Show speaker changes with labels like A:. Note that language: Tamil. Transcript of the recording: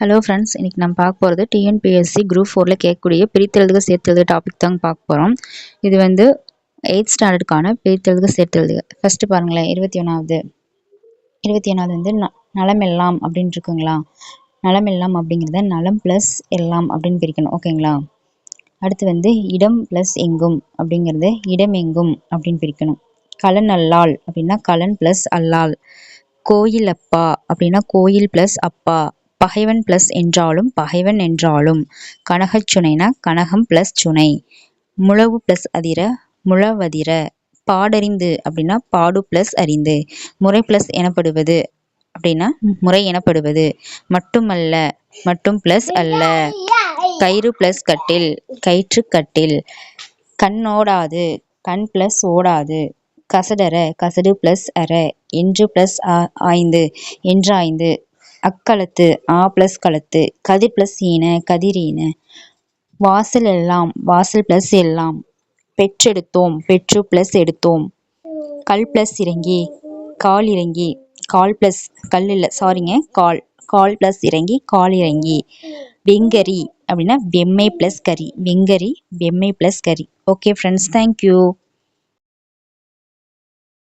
A: ஹலோ ஃப்ரெண்ட்ஸ் இன்றைக்கி நம்ம பார்க்க போகிறது டிஎன்பிஎஸ்சி குரூப் ஃபோரில் கேட்கக்கூடிய பிரித்தெழுதுக சேர்த்தெழுது டாபிக் தாங்க பார்க்க போகிறோம் இது வந்து எயித் ஸ்டாண்டர்டுக்கான பிரித்தெழுதுக சேர்த்தெழுதுக ஃபஸ்ட்டு பாருங்களேன் இருபத்தி ஒன்றாவது இருபத்தி ஒன்றாவது வந்து ந நலம் எல்லாம் அப்படின்னு இருக்குங்களா? நலம் எல்லாம் அப்படிங்கிறத நலம் ப்ளஸ் எல்லாம் அப்படின்னு பிரிக்கணும். ஓகேங்களா அடுத்து வந்து இடம் ப்ளஸ் எங்கும் அப்படிங்கிறது இடம் எங்கும் அப்படின்னு பிரிக்கணும். கலன் அல்லால் அப்படின்னா கலன் ப்ளஸ் அல்லால். கோயில் அப்பா அப்படின்னா கோயில் ப்ளஸ் அப்பா. பகைவன் ப்ளஸ் என்றாலும் பகைவன் என்றாலும். கனகச்சுனைனா கனகம் ப்ளஸ் சுனை. முழவு ப்ளஸ் அதிர முழவதிர. பாடறிந்து அப்படின்னா பாடு ப்ளஸ் அறிந்து. முறை ப்ளஸ் எனப்படுவது அப்படின்னா முறை எனப்படுவது. மட்டுமல்ல மட்டும் ப்ளஸ் அல்ல. கயிறு ப்ளஸ் கட்டில் கயிற்று கட்டில். கண்ணோடாது கண் ப்ளஸ் ஓடாது. கசடர கசடு ப்ளஸ் அற. என்று ப்ளஸ் ஆய்ந்து என்றாய்ந்து அக்களத்து ஆ ப்ளஸ் களத்து கதிர் ப்ளஸ் ஈன கதிரீன. வாசல் எல்லாம் வாசல் ப்ளஸ் எல்லாம். பெற்றெடுத்தோம் பெற்று ப்ளஸ் எடுத்தோம். கல் ப்ளஸ் இறங்கி கால் இறங்கி கால் ப்ளஸ் கல் இல்லை சாரிங்க கால். கால் ப்ளஸ் இறங்கி கால் இறங்கி. வெங்கரி அப்படின்னா வெம்மை ப்ளஸ் கறி. வெங்கரி வெம்மை ப்ளஸ் கறி. Okay friends thank you